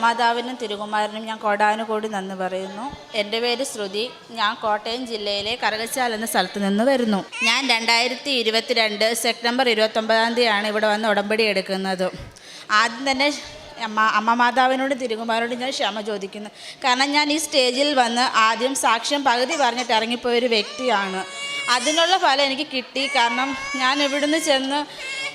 അമ്മമാതാവിനും തിരുകുമാരനും ഞാൻ കോടാനുകൂടി നന്ദി പറയുന്നു. എന്റെ പേര് ശ്രുതി. ഞാൻ കോട്ടയം ജില്ലയിലെ കരകച്ചാൽ എന്ന സ്ഥലത്ത് നിന്ന് വരുന്നു. ഞാൻ രണ്ടായിരത്തി ഇരുപത്തിരണ്ട് സെപ്റ്റംബർ ഇരുപത്തൊമ്പതാം തീയതിയാണ് ഇവിടെ വന്ന് ഉടമ്പടി എടുക്കുന്നത്. ആദ്യം തന്നെ അമ്മ അമ്മ മാതാവിനോടും തിരുകുമാരോടും ഞാൻ ക്ഷമ ചോദിക്കുന്നു. കാരണം ഞാൻ ഈ സ്റ്റേജിൽ വന്ന് ആദ്യം സാക്ഷ്യം പകുതി പറഞ്ഞിട്ട് ഇറങ്ങിപ്പോയൊരു വ്യക്തിയാണ്. അതിനുള്ള ഫലം എനിക്ക് കിട്ടി. കാരണം ഞാൻ ഇവിടുന്ന് ചെന്ന്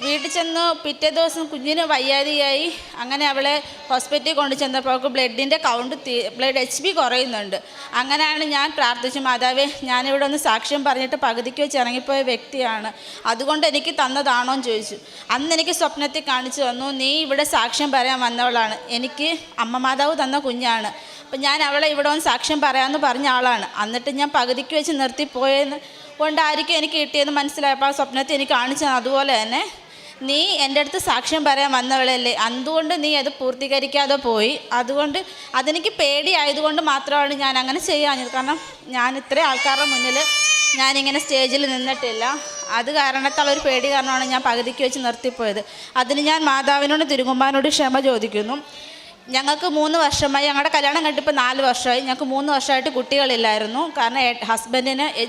വീട്ടിൽ ചെന്ന് പിറ്റേ ദിവസം കുഞ്ഞിന് വയ്യാതെയായി. അങ്ങനെ അവളെ ഹോസ്പിറ്റലിൽ കൊണ്ട് ചെന്നപ്പോൾ അവൾക്ക് ബ്ലഡിന്റെ കൗണ്ട് ബ്ലഡ് എച്ച് ബി കുറയുന്നുണ്ട്. അങ്ങനെയാണ് ഞാൻ പ്രാർത്ഥിച്ചു മാതാവേ ഞാനിവിടെ ഒന്ന് സാക്ഷ്യം പറഞ്ഞിട്ട് പകുതിക്ക് വെച്ച് ഇറങ്ങിപ്പോയ വ്യക്തിയാണ്. അതുകൊണ്ട് എനിക്ക് തന്നതാണോ എന്ന് ചോദിച്ചു. അന്ന് എനിക്ക് സ്വപ്നത്തിൽ കാണിച്ചു തന്നു നീ ഇവിടെ സാക്ഷ്യം പറയാൻ വന്നവളാണ്. എനിക്ക് അമ്മ മാതാവ് തന്ന കുഞ്ഞാണ്. അപ്പം ഞാൻ അവളെ ഇവിടെ ഒന്ന് സാക്ഷ്യം പറയാമെന്ന് പറഞ്ഞ ആളാണ്. എന്നിട്ട് ഞാൻ പകുതിക്ക് വെച്ച് നിർത്തിപ്പോയെന്ന് കൊണ്ടായിരിക്കും എനിക്ക് കിട്ടിയെന്ന് മനസ്സിലായപ്പോൾ ആ സ്വപ്നത്തിൽ എനിക്ക് കാണിച്ചു. അതുപോലെ തന്നെ നീ എന്റെ അടുത്ത് സാക്ഷ്യം പറയാൻ വന്നവളല്ലേ? അതുകൊണ്ട് നീ അത് പൂർത്തീകരിക്കാതെ പോയി? അതുകൊണ്ട് അതെനിക്ക് പേടിയായതുകൊണ്ട് മാത്രമാണ് ഞാൻ അങ്ങനെ ചെയ്യാഞ്ഞത്. കാരണം ഞാൻ ഇത്രയും ആൾക്കാരുടെ മുന്നിൽ ഞാനിങ്ങനെ സ്റ്റേജിൽ നിന്നിട്ടില്ല. അത് കാരണത്താൽ ഒരു പേടി കാരണമാണ് ഞാൻ പകുതിക്ക് വെച്ച് നിർത്തിപ്പോയത്. അതിന് ഞാൻ മാതാവിനോട് തിരുകുമ്പാനോട് ക്ഷമ ചോദിക്കുന്നു. ഞങ്ങൾക്ക് മൂന്ന് വർഷമായി ഞങ്ങളുടെ കല്യാണം കഴിഞ്ഞിപ്പോൾ നാല് വർഷമായി. ഞങ്ങൾക്ക് മൂന്ന് വർഷമായിട്ട് കുട്ടികളില്ലായിരുന്നു. കാരണം ഹസ്ബൻഡിന്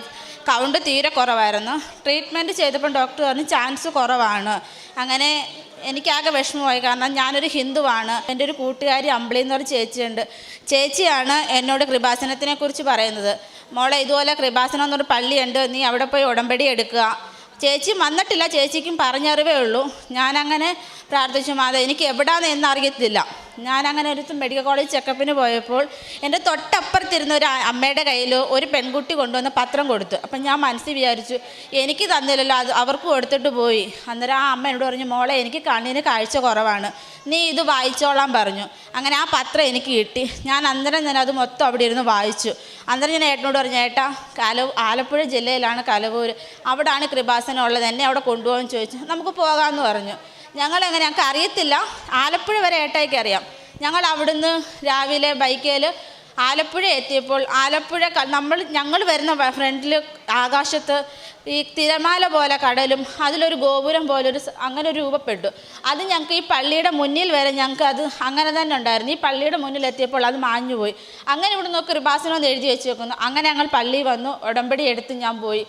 കൗണ്ട് തീരെ കുറവായിരുന്നു. ട്രീറ്റ്മെന്റ് ചെയ്തപ്പോൾ ഡോക്ടർ പറഞ്ഞു ചാൻസ് കുറവാണ്. അങ്ങനെ എനിക്കാകെ വിഷമമായി. കാരണം ഞാനൊരു ഹിന്ദുവാണ്. എന്റെ ഒരു കൂട്ടുകാരി അമ്പിളി എന്ന് പറഞ്ഞ ചേച്ചിയുണ്ട്. ചേച്ചിയാണ് എന്നോട് കൃപാസനത്തിനെ കുറിച്ച് പറയുന്നത്. മോളെ ഇതുപോലെ കൃപാസനം എന്നൊരു പള്ളിയുണ്ട്. നീ അവിടെ പോയി ഉടമ്പടി എടുക്കുക. ചേച്ചി വന്നിട്ടില്ല. ചേച്ചിക്കും പറഞ്ഞറിവേ ഉള്ളൂ. ഞാനങ്ങനെ പ്രാർത്ഥിച്ചു മാതാ എനിക്ക് എവിടാന്ന് എന്നറിയത്തില്ല അങ്ങനെ ഒരു മെഡിക്കൽ കോളേജ് ചെക്കപ്പിന് പോയപ്പോൾ എന്റെ തൊട്ടപ്പുറത്തിരുന്ന ഒരു അമ്മയുടെ കയ്യിൽ ഒരു പെൺകുട്ടി കൊണ്ടുവന്ന പത്രം കൊടുത്തു. അപ്പം ഞാൻ മനസ്സിൽ വിചാരിച്ചു എനിക്ക് തന്നില്ലല്ലോ അത് അവർക്ക് കൊടുത്തിട്ട് പോയി. അന്നേരം ആ അമ്മ എന്നോട് പറഞ്ഞു മോളെ എനിക്ക് കണ്ണിന് കാഴ്ച കുറവാണ്. നീ ഇത് വായിച്ചോളാൻ പറഞ്ഞു. അങ്ങനെ ആ പത്രം എനിക്ക് കിട്ടി. ഞാൻ അന്നേരം ഞാൻ അത് മൊത്തം അവിടെ ഇരുന്ന് വായിച്ചു. അന്നേരം ഞാൻ ഏട്ടനോട് പറഞ്ഞു ഏട്ടാ കല ആലപ്പുഴ ജില്ലയിലാണ് കലവൂർ അവിടാണ് കൃപാസനം ഉള്ളത്. എന്നെ അവിടെ കൊണ്ടുപോകാൻ ചോദിച്ചു. നമുക്ക് പോകാമെന്ന് പറഞ്ഞു. ഞങ്ങളെങ്ങനെ ഞങ്ങൾക്ക് അറിയത്തില്ല. ആലപ്പുഴ വരെ ഏട്ടായിക്ക് അറിയാം. ഞങ്ങൾ അവിടുന്ന് രാവിലെ ബൈക്കേൽ ആലപ്പുഴ എത്തിയപ്പോൾ ആലപ്പുഴ നമ്മൾ ഞങ്ങൾ വരുന്ന ഫ്രണ്ടിൽ ആകാശത്ത് ഈ തിരമാല പോലെ കടലും അതിലൊരു ഗോപുരം പോലെ ഒരു അങ്ങനെ ഒരു രൂപപ്പെട്ടു. അത് ഞങ്ങൾക്ക് ഈ പള്ളിയുടെ മുന്നിൽ വരെ ഞങ്ങൾക്ക് അത് അങ്ങനെ തന്നെ ഉണ്ടായിരുന്നു. ഈ പള്ളിയുടെ മുന്നിൽ എത്തിയപ്പോൾ അത് മാഞ്ഞുപോയി. അങ്ങനെ ഇവിടെ നോക്കി കൃപാസനം എന്ന് എഴുതി വെച്ച് വെക്കുന്നു. അങ്ങനെ ഞങ്ങൾ പള്ളി വന്നു. ഉടമ്പടി എടുത്ത് ഞാൻ പോയി.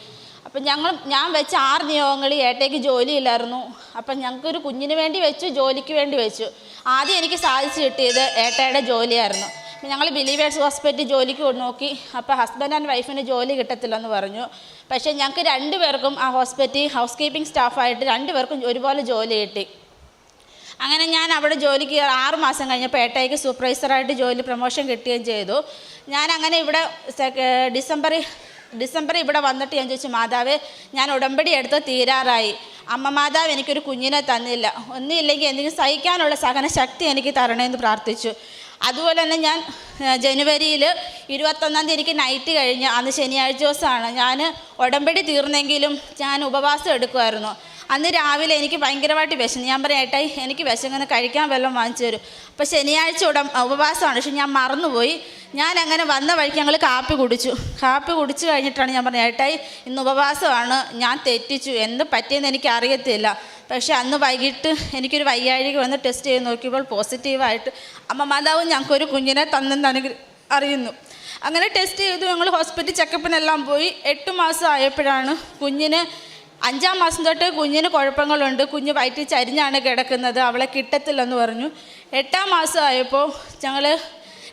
അപ്പം ഞങ്ങൾ ഞാൻ വെച്ച ആറ് നിയോഗങ്ങളിൽ ഏട്ടയ്ക്ക് ജോലിയില്ലായിരുന്നു. അപ്പം ഞങ്ങൾക്കൊരു കുഞ്ഞിന് വേണ്ടി വെച്ചു ജോലിക്ക് വേണ്ടി വെച്ചു. ആദ്യം എനിക്ക് സാധിച്ചു കിട്ടിയത് ഏട്ടയുടെ ജോലിയായിരുന്നു. ഞങ്ങൾ ബിലീവേഴ്സ് ഹോസ്പിറ്റലിൽ ജോലിക്ക് നോക്കി. അപ്പോൾ ഹസ്ബൻഡ് ആൻഡ് വൈഫിന് ജോലി കിട്ടത്തില്ലെന്ന് പറഞ്ഞു. പക്ഷേ ഞങ്ങൾക്ക് രണ്ടുപേർക്കും ആ ഹോസ്പിറ്റലിൽ ഹൗസ് കീപ്പിംഗ് സ്റ്റാഫായിട്ട് രണ്ടുപേർക്കും ഒരുപോലെ ജോലി കിട്ടി. അങ്ങനെ ഞാൻ അവിടെ ജോലിക്ക് ആറ് മാസം കഴിഞ്ഞപ്പോൾ ഏട്ടയ്ക്ക് സൂപ്പർവൈസറായിട്ട് ജോലി പ്രൊമോഷൻ കിട്ടുകയും ചെയ്തു. ഞാൻ അങ്ങനെ ഇവിടെ ഡിസംബർ ഡിസംബർ ഇവിടെ വന്നിട്ട് ഞാൻ ചോദിച്ചു മാതാവേ ഞാൻ ഉടമ്പടി എടുത്ത് തീരാറായി. അമ്മ മാതാവ് എനിക്കൊരു കുഞ്ഞിനെ തന്നില്ല. ഒന്നുമില്ലെങ്കിൽ എന്തെങ്കിലും സഹിക്കാനുള്ള സഹന ശക്തി എനിക്ക് തരണമെന്ന് പ്രാർത്ഥിച്ചു. അതുപോലെ തന്നെ ഞാൻ ജനുവരിയിൽ ഇരുപത്തൊന്നാം തീയതി എനിക്ക് നൈറ്റ് കഴിഞ്ഞ്. അന്ന് ശനിയാഴ്ച ദിവസമാണ്. ഞാൻ ഉടമ്പടി തീർന്നെങ്കിലും ഞാൻ ഉപവാസം എടുക്കുമായിരുന്നു. അന്ന് രാവിലെ എനിക്ക് ഭയങ്കരമായിട്ട് വിശന്നു ഞാൻ പറയാം ഏട്ടായി എനിക്ക് വിശങ്ങനെ കഴിക്കാൻ വല്ലതും വാങ്ങിച്ചു തരും. അപ്പോൾ ശനിയാഴ്ച ഉട ഉപവാസമാണ് പക്ഷെ ഞാൻ മറന്നുപോയി. ഞാൻ അങ്ങനെ വന്ന വഴിക്ക് ഞങ്ങൾ കാപ്പി കുടിച്ചു. കാപ്പി കുടിച്ചു കഴിഞ്ഞിട്ടാണ് ഞാൻ പറഞ്ഞത് ഏട്ടായി ഇന്ന് ഉപവാസമാണ് ഞാൻ തെറ്റിച്ചു എന്ത് പറ്റിയെന്ന് എനിക്ക് അറിയത്തില്ല. പക്ഷെ അന്ന് വൈകിട്ട് എനിക്കൊരു വയ്യാഴിക വന്ന് ടെസ്റ്റ് ചെയ്ത് നോക്കിയപ്പോൾ പോസിറ്റീവായിട്ട് അമ്മ മാതാവ് ഞങ്ങൾക്കൊരു കുഞ്ഞിനെ തന്നെന്ന് അറിയുന്നു. അങ്ങനെ ടെസ്റ്റ് ചെയ്തു ഞങ്ങൾ ഹോസ്പിറ്റൽ ചെക്കപ്പിനെല്ലാം പോയി. എട്ട് മാസം ആയപ്പോഴാണ് കുഞ്ഞിന് അഞ്ചാം മാസം തൊട്ട് കുഞ്ഞിന് കുഴപ്പങ്ങളുണ്ട്. കുഞ്ഞ് വയറ്റിൽ ചരിഞ്ഞാണ് കിടക്കുന്നത്. അവളെ കിട്ടത്തില്ലെന്ന് പറഞ്ഞു. എട്ടാം മാസമായപ്പോൾ ഞങ്ങൾ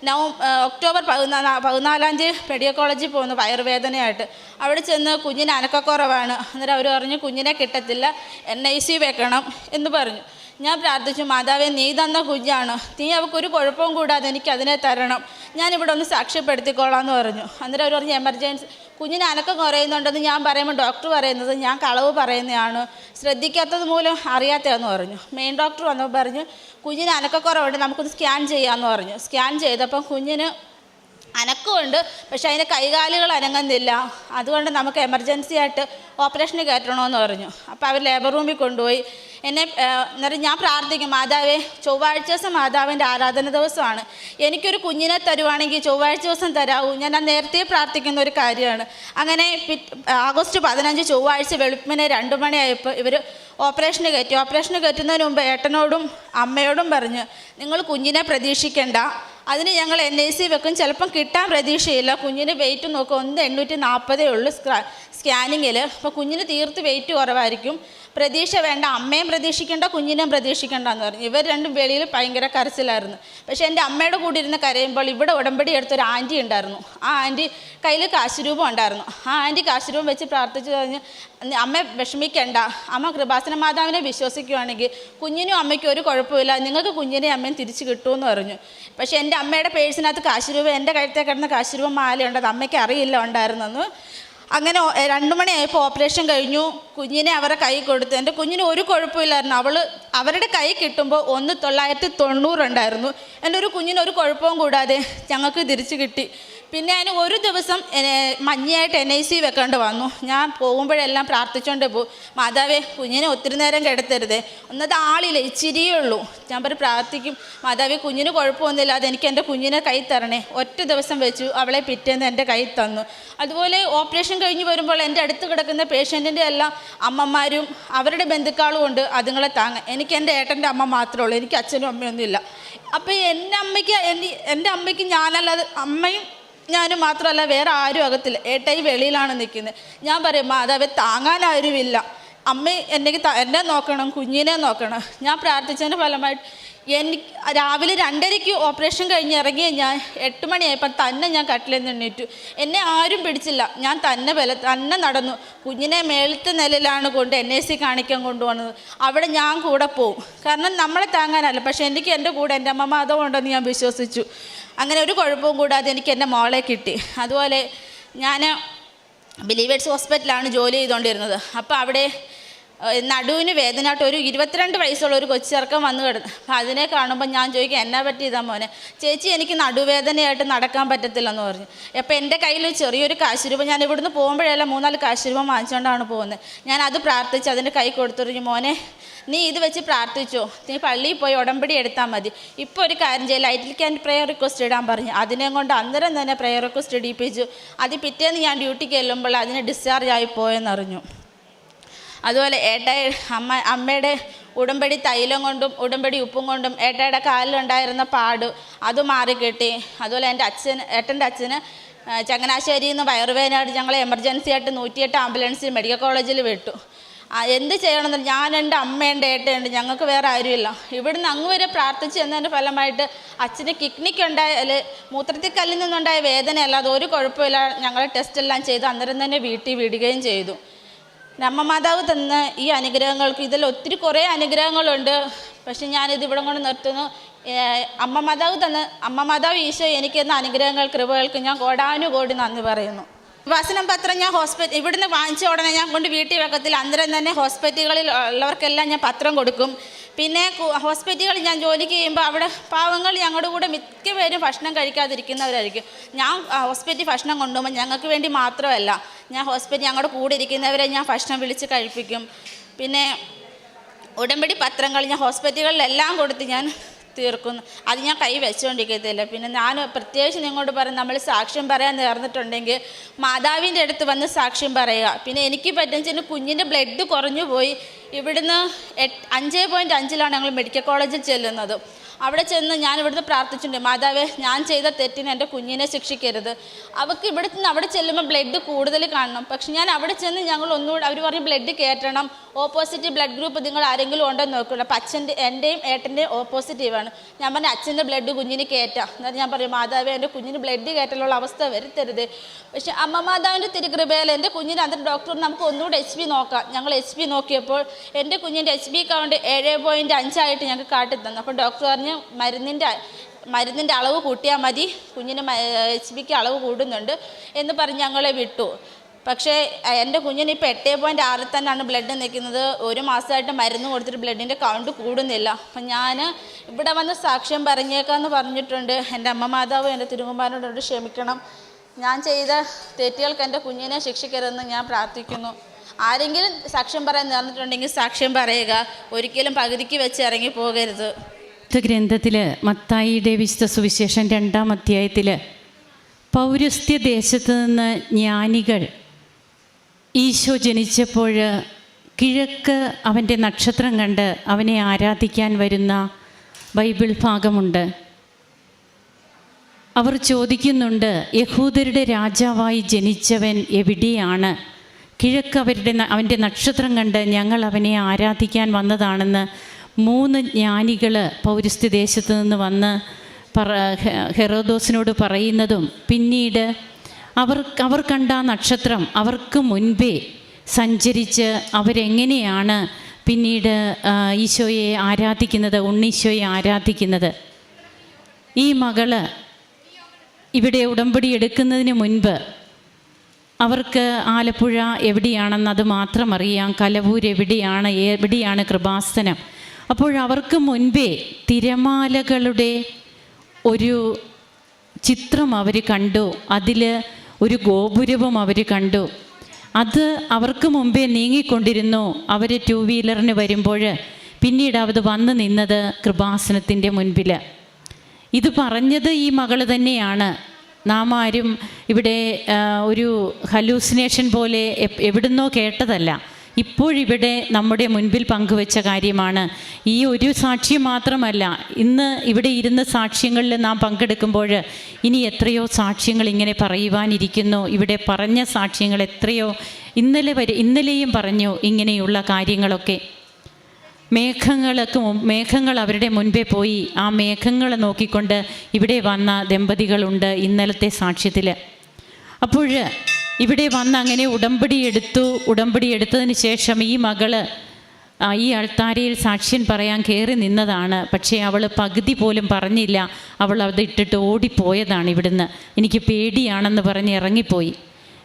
നവം ഒക്ടോബർ പതിനാല് പതിനാലാം തീയതി മെഡിക്കൽ കോളേജിൽ പോകുന്നു വയറുവേദനയായിട്ട്. അവിടെ ചെന്ന് കുഞ്ഞിന് അനക്കക്കുറവാണ്. അന്നേരം അവർ പറഞ്ഞു കുഞ്ഞിനെ കിട്ടത്തില്ല എൻ ഐ സി വെക്കണം എന്ന് പറഞ്ഞു. ഞാൻ പ്രാർത്ഥിച്ചു മാതാവേ നീ തന്ന കുഞ്ഞാണ്. നീ അവൾക്കൊരു കുഴപ്പവും കൂടാതെ എനിക്ക് അതിനെ തരണം. ഞാൻ ഇവിടെ ഒന്ന് സാക്ഷ്യപ്പെടുത്തിക്കോളാം എന്ന് പറഞ്ഞു. അന്നേരം അവർ പറഞ്ഞു എമർജൻസി കുഞ്ഞിന് അനക്കം കുറയുന്നുണ്ടെന്ന് ഞാൻ പറയുമ്പോൾ ഡോക്ടർ പറയുന്നത് ഞാൻ കളവ് പറയുന്നതാണ്. ശ്രദ്ധിക്കാത്തത് മൂലം അറിയാത്തതെന്ന് പറഞ്ഞു. മെയിൻ ഡോക്ടർ വന്നപ്പോൾ പറഞ്ഞു കുഞ്ഞിന് അനക്കക്കുറവുണ്ട് നമുക്കൊന്ന് സ്കാൻ ചെയ്യാമെന്ന് പറഞ്ഞു. സ്കാൻ ചെയ്തപ്പം കുഞ്ഞിന് അനക്കമുണ്ട്. പക്ഷെ അതിന്റെ കൈകാലുകൾ അനങ്ങുന്നില്ല. അതുകൊണ്ട് നമുക്ക് എമർജൻസി ആയിട്ട് ഓപ്പറേഷന് കയറ്റണമെന്ന് പറഞ്ഞു. അപ്പോൾ അവർ ലേബർ റൂമിൽ കൊണ്ടുപോയി. എന്നെ അന്നേരം ഞാൻ പ്രാർത്ഥിക്കും മാതാവേ ചൊവ്വാഴ്ച ദിവസം മാതാവിന്റെ ആരാധന ദിവസമാണ്. എനിക്കൊരു കുഞ്ഞിനെ തരുവാണെങ്കിൽ ചൊവ്വാഴ്ച ദിവസം തരാവൂ. ഞാൻ ആ നേരത്തെ പ്രാർത്ഥിക്കുന്ന ഒരു കാര്യമാണ്. അങ്ങനെ ആഗസ്റ്റ് പതിനഞ്ച് ചൊവ്വാഴ്ച വെളുപ്പിനെ രണ്ട് മണിയായപ്പോൾ ഇവർ ഓപ്പറേഷന് കയറ്റി. ഓപ്പറേഷന് കയറ്റുന്നതിന് മുമ്പ് ഏട്ടനോടും അമ്മയോടും പറഞ്ഞ് നിങ്ങൾ കുഞ്ഞിനെ പ്രതീക്ഷിക്കേണ്ട. അതിന് ഞങ്ങൾ എൻ ഐ സി വെക്കും. ചിലപ്പം കിട്ടാൻ പ്രതീക്ഷയില്ല. കുഞ്ഞിന് വെയിറ്റ് നോക്കും ഒന്ന് എണ്ണൂറ്റി നാൽപ്പതേ ഉള്ളൂ സ്ക്രാ സ്കാനിങ്ങിൽ അപ്പോൾ കുഞ്ഞിന് തീർത്ത് വെയിറ്റ് കുറവായിരിക്കും. പ്രതീക്ഷ വേണ്ട അമ്മയും പ്രതീക്ഷിക്കേണ്ട കുഞ്ഞിനെയും പ്രതീക്ഷിക്കേണ്ട എന്ന് പറഞ്ഞു. ഇവർ രണ്ടും വെളിയിൽ ഭയങ്കര കരച്ചിലായിരുന്നു. പക്ഷേ എന്റെ അമ്മയുടെ കൂടെ ഇരുന്ന് കരയുമ്പോൾ ഇവിടെ ഉടമ്പടി എടുത്തൊരു ആന്റി ഉണ്ടായിരുന്നു. ആ ആന്റി കയ്യിൽ കാശുരൂപം ഉണ്ടായിരുന്നു. ആ ആന്റി കാശുരൂപം വെച്ച് പ്രാർത്ഥിച്ചു കഴിഞ്ഞ് അമ്മ വിഷമിക്കേണ്ട. അമ്മ കൃപാസന മാതാവിനെ വിശ്വസിക്കുവാണെങ്കിൽ കുഞ്ഞിനും അമ്മയ്ക്കും ഒരു കുഴപ്പമില്ല. നിങ്ങൾക്ക് കുഞ്ഞിനെ അമ്മയും തിരിച്ചു കിട്ടുമെന്ന് പറഞ്ഞു. പക്ഷേ എന്റെ അമ്മയുടെ പേഴ്സിനകത്ത് കാശുരൂപം എന്റെ കഴുത്തെ കിടന്ന കാശുരൂപം മാല ഉണ്ടത് അമ്മയ്ക്ക് അറിയില്ല ഉണ്ടായിരുന്നെന്ന് അങ്ങനെ രണ്ടു മണിയായപ്പോൾ ഓപ്പറേഷൻ കഴിഞ്ഞു. കുഞ്ഞിനെ അവരുടെ കൈ കൊടുത്തു. എന്റെ കുഞ്ഞിന് ഒരു കുഴപ്പമില്ലായിരുന്നു. അവൾ അവരുടെ കൈ കിട്ടുമ്പോൾ ഒന്ന് തൊള്ളായിരത്തി തൊണ്ണൂറുണ്ടായിരുന്നു എന്റെ ഒരു കുഞ്ഞിന് ഒരു കുഴപ്പവും കൂടാതെ ഞങ്ങൾക്ക് തിരിച്ചു കിട്ടി. പിന്നെ അതിന് ഒരു ദിവസം മഞ്ഞയായിട്ട് എൻ ഐ സി വെക്കേണ്ടി വന്നു. ഞാൻ പോകുമ്പോഴെല്ലാം പ്രാർത്ഥിച്ചുകൊണ്ട് പോകും മാതാവേ കുഞ്ഞിനെ ഒത്തിരി നേരം കിടത്തരുതേ. ഒന്നത് ആളില്ല? ഇച്ചിരിയേ ഉള്ളൂ. ഞാൻ പറയും പ്രാർത്ഥിക്കും. മാതാവേ കുഞ്ഞിന് കുഴപ്പമൊന്നുമില്ല. അത് എനിക്ക് എന്റെ കുഞ്ഞിനെ കൈ തരണേ. ഒറ്റ ദിവസം വെച്ചു. അവളെ പിറ്റേന്ന് എന്റെ കൈ തന്നു. അതുപോലെ ഓപ്പറേഷൻ കഴിഞ്ഞ് വരുമ്പോൾ എന്റെ അടുത്ത് കിടക്കുന്ന പേഷ്യന്റിന്റെ എല്ലാം അമ്മമാരും അവരുടെ ബന്ധുക്കളും ഉണ്ട്. അതുങ്ങളെ താങ്ങാൻ എനിക്ക് എന്റെ ഏട്ടന്റെ അമ്മ മാത്രമേ ഉള്ളൂ. എനിക്ക് അച്ഛനും അമ്മയൊന്നുമില്ല. അപ്പോൾ എന്റെ അമ്മയ്ക്ക് എന്റെ എന്റെ അമ്മയ്ക്ക് ഞാനല്ലാതെ അമ്മയും ഞാനും മാത്രമല്ല വേറെ ആരും അകത്തില്ല. ഏട്ടായി വെളിയിലാണ് നിൽക്കുന്നത് ഞാൻ പറയും മാതാവെ താങ്ങാൻ ആരുമില്ല. അമ്മ എന്നെ എന്നെ നോക്കണം കുഞ്ഞിനെ നോക്കണം. ഞാൻ പ്രാർത്ഥിച്ചതിന്റെ ഫലമായിട്ട് എനിക്ക് രാവിലെ രണ്ടരയ്ക്ക് ഓപ്പറേഷൻ കഴിഞ്ഞ് ഇറങ്ങിയ ഞാൻ എട്ട് മണിയായപ്പോൾ തന്നെ ഞാൻ കട്ടിലിൽ നിന്ന് എണ്ണീറ്റു. എന്നെ ആരും പിടിച്ചില്ല. ഞാൻ തന്നെ വില തന്നെ നടന്നു. കുഞ്ഞിനെ മേളത്തെ നിലയിലാണ് കൊണ്ട് എൻ സി കാണിക്കാൻ കൊണ്ടുവന്നത് അവിടെ ഞാൻ കൂടെ പോവും. കാരണം നമ്മളെ താങ്ങാനല്ല. പക്ഷേ എനിക്ക് എന്റെ കൂടെ എന്റെ അമ്മമ്മ അതുകൊണ്ടെന്ന് ഞാൻ വിശ്വസിച്ചു. അങ്ങനെ ഒരു കുഴപ്പവും കൂടാതെ എനിക്ക് എന്റെ മോളെ കിട്ടി. അതുപോലെ ഞാൻ ബിലീവേഴ്സ് ഹോസ്പിറ്റലാണ് ജോലി ചെയ്തുകൊണ്ടിരുന്നത്. അപ്പോൾ അവിടെ നടുവിന് വേദനയായിട്ട് ഒരു ഇരുപത്തിരണ്ട് വയസ്സുള്ള ഒരു കൊച്ചിറക്കം വന്നു കിടന്നു. അപ്പം അതിനെ കാണുമ്പോൾ ഞാൻ ചോദിക്കും എന്നാ പറ്റിയതാ മോനെ? ചേച്ചി എനിക്ക് നടുവേദനയായിട്ട് നടക്കാൻ പറ്റത്തില്ലെന്ന് പറഞ്ഞു. അപ്പോൾ എന്റെ കയ്യിൽ ചെറിയൊരു കാശുരൂപം ഞാൻ ഇവിടുന്ന് പോകുമ്പോഴെല്ലാം മൂന്നാൽ കാശുരൂപം വാങ്ങിച്ചുകൊണ്ടാണ് പോകുന്നത് ഞാൻ അത് പ്രാർത്ഥിച്ച് അതിന്റെ കൈ കൊടുത്തു മോനെ നീ ഇത് വെച്ച് പ്രാർത്ഥിച്ചോ. നീ പള്ളിയിൽ പോയി ഉടമ്പടി എടുത്താൽ മതി. ഇപ്പോൾ ഒരു കാര്യം ചെയ്യും. ലൈറ്റിൽ ക്യാൻ പ്രെയർ റിക്വസ്റ്റ് ഇടാൻ പറഞ്ഞു. അതിനെ കൊണ്ട് അന്നേരം തന്നെ പ്രെയർ റിക്വസ്റ്റ് ഇടിപ്പിച്ചു അത് പിറ്റേന്ന് ഞാൻ ഡ്യൂട്ടിക്ക് ചെല്ലുമ്പോൾ അതിന് ഡിസ്ചാർജ് ആയി പോയെന്നറിഞ്ഞു. അതുപോലെ ഏട്ടായി അമ്മ അമ്മയുടെ ഉടമ്പടി തൈലം കൊണ്ടും ഉടമ്പടി ഉപ്പും കൊണ്ടും ഏട്ടയുടെ കാലിലുണ്ടായിരുന്ന പാട് അത് മാറിക്കിട്ടി അതുപോലെ എന്റെ അച്ഛൻ ഏട്ടന്റെ അച്ഛന് ചങ്ങനാശ്ശേരിയിൽ നിന്ന് വയറുവേദനയായിട്ട് ഞങ്ങൾ എമർജൻസി ആയിട്ട് നൂറ്റിയെട്ട് ആംബുലൻസിൽ മെഡിക്കൽ കോളേജിൽ വിട്ടു. എന്ത് ചെയ്യണമെന്ന് ഞാൻ എന്റെ അമ്മയുണ്ട് ഏട്ടയുണ്ട് ഞങ്ങൾക്ക് വേറെ ആരുമില്ല. ഇവിടുന്ന് അങ്ങ് വരെ പ്രാർത്ഥിച്ചു എന്നതിന്റെ ഫലമായിട്ട് അച്ഛന് കിഡ്നിക്ക് ഉണ്ടായ മൂത്രത്തിൽ കല്ലിൽ നിന്നുണ്ടായ വേദനയല്ല അതൊരു ഒരു കുഴപ്പമില്ല ഞങ്ങൾ ടെസ്റ്റ് എല്ലാം ചെയ്ത് അന്നേരം തന്നെ വീട്ടിൽ വിടുകയും ചെയ്തു. നമ്മ മാതാവ് തന്ന ഈ അനുഗ്രഹങ്ങൾക്ക് ഇതിൽ ഒത്തിരി കുറേ അനുഗ്രഹങ്ങളുണ്ട്. പക്ഷെ ഞാനിത് ഇവിടെ കൊണ്ട് നിർത്തുന്നു. അമ്മ മാതാവ് തന്ന അമ്മ മാതാവ് ഈശോ എനിക്ക് തന്ന അനുഗ്രഹങ്ങൾ കൃപകൾക്ക് ഞാൻ കോടാനുകോടി നന്ദി പറയുന്നു. വസനം പത്രം ഞാൻ ഹോസ്പിറ്റൽ ഇവിടുന്ന് വാങ്ങിച്ച ഉടനെ ഞാൻ കൊണ്ട് വീട്ടിൽ വെക്കത്തില്ല അന്നേരം തന്നെ ഹോസ്പിറ്റലുകളിൽ ഉള്ളവർക്കെല്ലാം ഞാൻ പത്രം കൊടുക്കും. പിന്നെ ഹോസ്പിറ്റലുകളിൽ ഞാൻ ജോലിക്ക് ചെയ്യുമ്പോൾ അവിടെ പാവങ്ങൾ ഞങ്ങളുടെ കൂടെ മിക്ക പേരും ഭക്ഷണം കഴിക്കാതിരിക്കുന്നവരായിരിക്കും. ഞാൻ ഹോസ്പിറ്റലിൽ ഭക്ഷണം കൊണ്ടുപോകുമ്പോൾ ഞങ്ങൾക്ക് വേണ്ടി മാത്രമല്ല. ഞാൻ ഹോസ്പിറ്റൽ ഞങ്ങളുടെ കൂടെ ഇരിക്കുന്നവരെ ഞാൻ ഭക്ഷണം വിളിച്ച് കഴിപ്പിക്കും. പിന്നെ ഉടമ്പടി പത്രങ്ങൾ ഞാൻ ഹോസ്പിറ്റലുകളിലെല്ലാം കൊടുത്ത് ഞാൻ തീർക്കുന്നു. അത് ഞാൻ കൈ വെച്ചുകൊണ്ടിരിക്കത്തില്ല പിന്നെ ഞാൻ പ്രത്യേകിച്ച് നിങ്ങളോട് പറയും നമ്മൾ സാക്ഷ്യം പറയാൻ നേർന്നിട്ടുണ്ടെങ്കിൽ മാതാവിന്റെ അടുത്ത് വന്ന് സാക്ഷ്യം പറയുക. പിന്നെ എനിക്ക് പറ്റുന്ന കുഞ്ഞിന്റെ ബ്ലഡ് കുറഞ്ഞു പോയി. ഇവിടുന്ന് എട്ട് അഞ്ച് പോയിന്റ് അഞ്ചിലാണ് ഞങ്ങൾ മെഡിക്കൽ കോളേജിൽ ചെല്ലുന്നത്. അവിടെ ചെന്ന് ഞാൻ ഇവിടുന്ന് പ്രാർത്ഥിച്ചിട്ടുണ്ട് മാതാവേ ഞാൻ ചെയ്ത തെറ്റിന് എന്റെ കുഞ്ഞിനെ ശിക്ഷിക്കരുത്. അവർക്ക് ഇവിടെ നിന്ന് അവിടെ ചെല്ലുമ്പോൾ ബ്ലഡ് കൂടുതൽ കാണണം. പക്ഷെ ഞാൻ അവിടെ ചെന്ന് ഞങ്ങൾ ഒന്നുകൂടെ അവർ പറഞ്ഞ് ബ്ലഡ് കയറ്റണം ഓപ്പോസിറ്റ് ബ്ലഡ് ഗ്രൂപ്പ് നിങ്ങൾ ആരെങ്കിലും ഉണ്ടോ നോക്കില്ല അപ്പം അച്ഛന്റെ എന്റെയും ഏട്ടന്റെയും ഓപ്പോസിറ്റീവാണ് ഞാൻ പറഞ്ഞ അച്ഛന്റെ ബ്ലഡ് കുഞ്ഞിന് കയറ്റാം. എന്നിട്ട് ഞാൻ പറയും മാതാവേ എന്റെ കുഞ്ഞിന് ബ്ലഡ് കയറ്റാനുള്ള അവസ്ഥ വരുത്തരുത്. പക്ഷെ അമ്മ മാതാവിന്റെ തിരുകൃപയിൽ എന്റെ കുഞ്ഞിന് അന്നേരം ഡോക്ടർ നമുക്ക് ഒന്നുകൂടെ എച്ച് ബി നോക്കാം. ഞങ്ങൾ എച്ച് ബി നോക്കിയപ്പോൾ എന്റെ കുഞ്ഞിന്റെ എച്ച് ബി കൗണ്ട് ഏഴ് പോയിന്റ് അഞ്ചായിട്ട് ഞങ്ങൾക്ക് കാട്ടി തന്നു അപ്പോൾ ഡോക്ടർ പറഞ്ഞ് മരുന്നിന്റെ മരുന്നിന്റെ അളവ് കൂട്ടിയാൽ മതി. കുഞ്ഞിന് എച്ച് ബിക്ക് അളവ് കൂടുന്നുണ്ട് എന്ന് പറഞ്ഞ് ഞങ്ങളെ വിട്ടു. പക്ഷേ എന്റെ കുഞ്ഞിന് ഇപ്പോൾ എട്ട് പോയിന്റ് ആറിൽ തന്നെയാണ് ബ്ലഡ് നിൽക്കുന്നത്. ഒരു മാസമായിട്ട് മരുന്ന് കൊടുത്തിട്ട് ബ്ലഡിന്റെ കൗണ്ട് കൂടുന്നില്ല. അപ്പം ഞാൻ ഇവിടെ വന്ന് സാക്ഷ്യം പറഞ്ഞേക്കാമെന്ന് പറഞ്ഞിട്ടുണ്ട്. എന്റെ അമ്മ മാതാവ് എന്റെ തിരുകുമാരനോട് ക്ഷമിക്കണം. ഞാൻ ചെയ്ത തെറ്റുകൾക്ക് എന്റെ കുഞ്ഞിനെ ശിക്ഷിക്കരുതെന്ന് ഞാൻ പ്രാർത്ഥിക്കുന്നു. ആരെങ്കിലും സാക്ഷ്യം പറയാൻ നേർന്നിട്ടുണ്ടെങ്കിൽ സാക്ഷ്യം പറയുക. ഒരിക്കലും പകുതിക്ക് വെച്ച് ഇറങ്ങി പോകരുത്. ഗ്രന്ഥത്തിൽ മത്തായിയുടെ വിശുദ്ധ സുവിശേഷം രണ്ടാം അധ്യായത്തിൽ പൗരസ്ത്യ ദേശത്ത് നിന്ന് ജ്ഞാനികൾ ഈശോ ജനിച്ചപ്പോൾ കിഴക്ക് അവന്റെ നക്ഷത്രം കണ്ട് അവനെ ആരാധിക്കാൻ വരുന്ന ബൈബിൾ ഭാഗമുണ്ട്. അവർ ചോദിക്കുന്നുണ്ട് യഹൂദരുടെ രാജാവായി ജനിച്ചവൻ എവിടെയാണ്? കിഴക്ക് അവരുടെ അവന്റെ നക്ഷത്രം കണ്ട് ഞങ്ങൾ അവനെ ആരാധിക്കാൻ വന്നതാണെന്ന് മൂന്ന് ജ്ഞാനികൾ പൗരസ്ത്യ ദേശത്ത് നിന്ന് വന്ന് പറ ഹെറോദോസിനോട് പറയുന്നതും പിന്നീട് അവർ അവർ കണ്ട നക്ഷത്രം അവർക്ക് മുൻപേ സഞ്ചരിച്ച് അവരെങ്ങനെയാണ് പിന്നീട് ഈശോയെ ആരാധിക്കുന്നത് ഉണ്ണീശോയെ ആരാധിക്കുന്നത്? ഈ മകൾ ഇവിടെ ഉടമ്പടി എടുക്കുന്നതിന് മുൻപ് അവർക്ക് ആലപ്പുഴ എവിടെയാണെന്ന് അത് മാത്രം അറിയാം കലവൂർ എവിടെയാണ് എവിടെയാണ് കൃപാസനം? അപ്പോഴവർക്ക് മുൻപേ തിരമാലകളുടെ ഒരു ചിത്രം അവർ കണ്ടു. അതിൽ ഒരു ഗോപുരവും അവർ കണ്ടു. അത് അവർക്ക് മുമ്പേ നീങ്ങിക്കൊണ്ടിരുന്നു. അവർ ടു വീലറിന് വരുമ്പോൾ പിന്നീട് അത് വന്ന് നിന്നത് കൃപാസനത്തിന്റെ മുൻപിൽ ഇത് പറഞ്ഞത് ഈ മകൾ തന്നെയാണ്. നാം ആരും ഇവിടെ ഒരു ഹലൂസിനേഷൻ പോലെ എവിടുന്നോ കേട്ടതല്ല. ഇപ്പോഴിവിടെ നമ്മുടെ മുൻപിൽ പങ്കുവച്ച കാര്യമാണ്. ഈ ഒരു സാക്ഷ്യം മാത്രമല്ല ഇന്ന് ഇവിടെ ഇരുന്ന സാക്ഷ്യങ്ങളിൽ നാം പങ്കെടുക്കുമ്പോൾ ഇനി എത്രയോ സാക്ഷ്യങ്ങൾ ഇങ്ങനെ പറയുവാനിരിക്കുന്നു. ഇവിടെ പറഞ്ഞ സാക്ഷ്യങ്ങൾ എത്രയോ ഇന്നലെ വരെ ഇന്നലെയും പറഞ്ഞു ഇങ്ങനെയുള്ള കാര്യങ്ങളൊക്കെ. മേഘങ്ങൾക്ക് മേഘങ്ങൾ അവരുടെ മുൻപേ പോയി. ആ മേഘങ്ങൾ നോക്കിക്കൊണ്ട് ഇവിടെ വന്ന ദമ്പതികളുണ്ട് ഇന്നലത്തെ സാക്ഷ്യത്തിൽ അപ്പോൾ ഇവിടെ വന്ന് അങ്ങനെ ഉടമ്പടി എടുത്തു. ഉടമ്പടി എടുത്തതിന് ശേഷം ഈ മകൾ ഈ അൾത്താരയിൽ സാക്ഷ്യൻ പറയാൻ കയറി നിന്നതാണ്. പക്ഷേ അവൾ പകുതി പോലും പറഞ്ഞില്ല. അവൾ അത് ഇട്ടിട്ട് ഓടിപ്പോയതാണ് ഇവിടുന്ന്. എനിക്ക് പേടിയാണെന്ന് പറഞ്ഞ് ഇറങ്ങിപ്പോയി.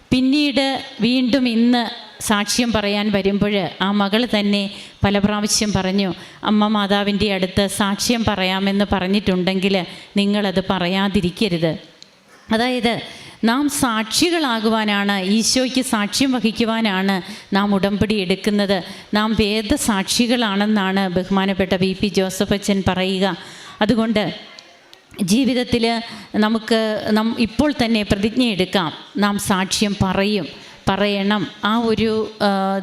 പിന്നീട് വീണ്ടും ഇന്ന് സാക്ഷ്യം പറയാൻ വരുമ്പോൾ ആ മകൾ തന്നെ പല പ്രാവശ്യം പറഞ്ഞു അമ്മ മാതാവിന്റെ അടുത്ത് സാക്ഷ്യം പറയാമെന്ന് പറഞ്ഞിട്ടുണ്ടെങ്കിൽ നിങ്ങളത് പറയാതിരിക്കരുത്. അതായത് നാം സാക്ഷികളാകുവാനാണ് ഈശോയ്ക്ക് സാക്ഷ്യം വഹിക്കുവാനാണ് നാം ഉടമ്പടി എടുക്കുന്നത്. നാം വേദസാക്ഷികളാണെന്നാണ് ബഹുമാനപ്പെട്ട വി പി ജോസഫ് അച്ഛൻ പറയുക. അതുകൊണ്ട് ജീവിതത്തിൽ നമുക്ക് നം ഇപ്പോൾ തന്നെ പ്രതിജ്ഞ എടുക്കാം. നാം സാക്ഷ്യം പറയും പറയണം. ആ ഒരു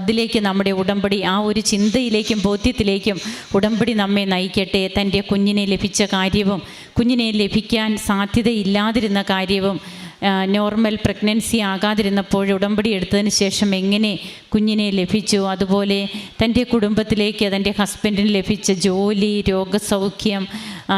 ഇതിലേക്ക് നമ്മുടെ ഉടമ്പടി ആ ഒരു ചിന്തയിലേക്കും ബോധ്യത്തിലേക്കും ഉടമ്പടി നമ്മെ നയിക്കട്ടെ. തന്റെ കുഞ്ഞിനെ ലഭിച്ച കാര്യവും കുഞ്ഞിനെ ലഭിക്കാൻ സാധ്യതയില്ലാതിരുന്ന കാര്യവും നോർമൽ പ്രഗ്നൻസി ആകാതിരുന്നപ്പോൾ ഉടമ്പടി എടുത്തതിന് ശേഷം എങ്ങനെ കുഞ്ഞിനെ ലഭിച്ചു? അതുപോലെ തന്റെ കുടുംബത്തിലേക്ക് തന്റെ ഹസ്ബൻഡിന് ലഭിച്ച ജോലി രോഗസൗഖ്യം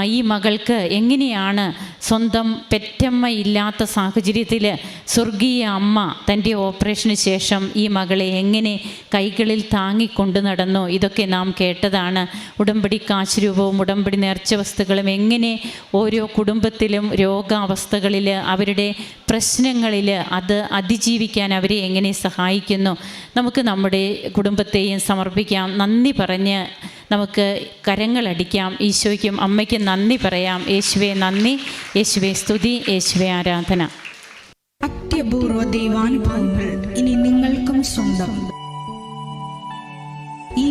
ഈ മകൾക്ക് എങ്ങനെയാണ് സ്വന്തം പെറ്റമ്മ ഇല്ലാത്ത സാഹചര്യത്തിൽ സ്വർഗീയ അമ്മ തന്റെ ഓപ്പറേഷന് ശേഷം ഈ മകളെ എങ്ങനെ കൈകളിൽ താങ്ങിക്കൊണ്ടു നടന്നു? ഇതൊക്കെ നാം കേട്ടതാണ്. ഉടമ്പടി കാശ് രൂപവും ഉടമ്പടി നേർച്ച വസ്തുക്കളും എങ്ങനെ ഓരോ കുടുംബത്തിലും രോഗാവസ്ഥകളിൽ അവരുടെ പ്രശ്നങ്ങളിൽ അത് അതിജീവിക്കാൻ അവരെ എങ്ങനെ സഹായിക്കുന്നു? നമുക്ക് നമ്മുടെ കുടുംബത്തെയും സമർപ്പിക്കാം. നന്ദി പറഞ്ഞ് നമുക്ക് കരങ്ങളടിക്കാം. ഈശോയ്ക്കും അമ്മയ്ക്കും നന്ദി പറയാം. യേശുവെ നന്ദി. യേശുവെ സ്തുതി. യേശുവെ ആരാധന. അത്യപൂർവ ദൈവാനുഭവങ്ങൾ ഇനി നിങ്ങൾക്കും സ്വന്തം. ഈ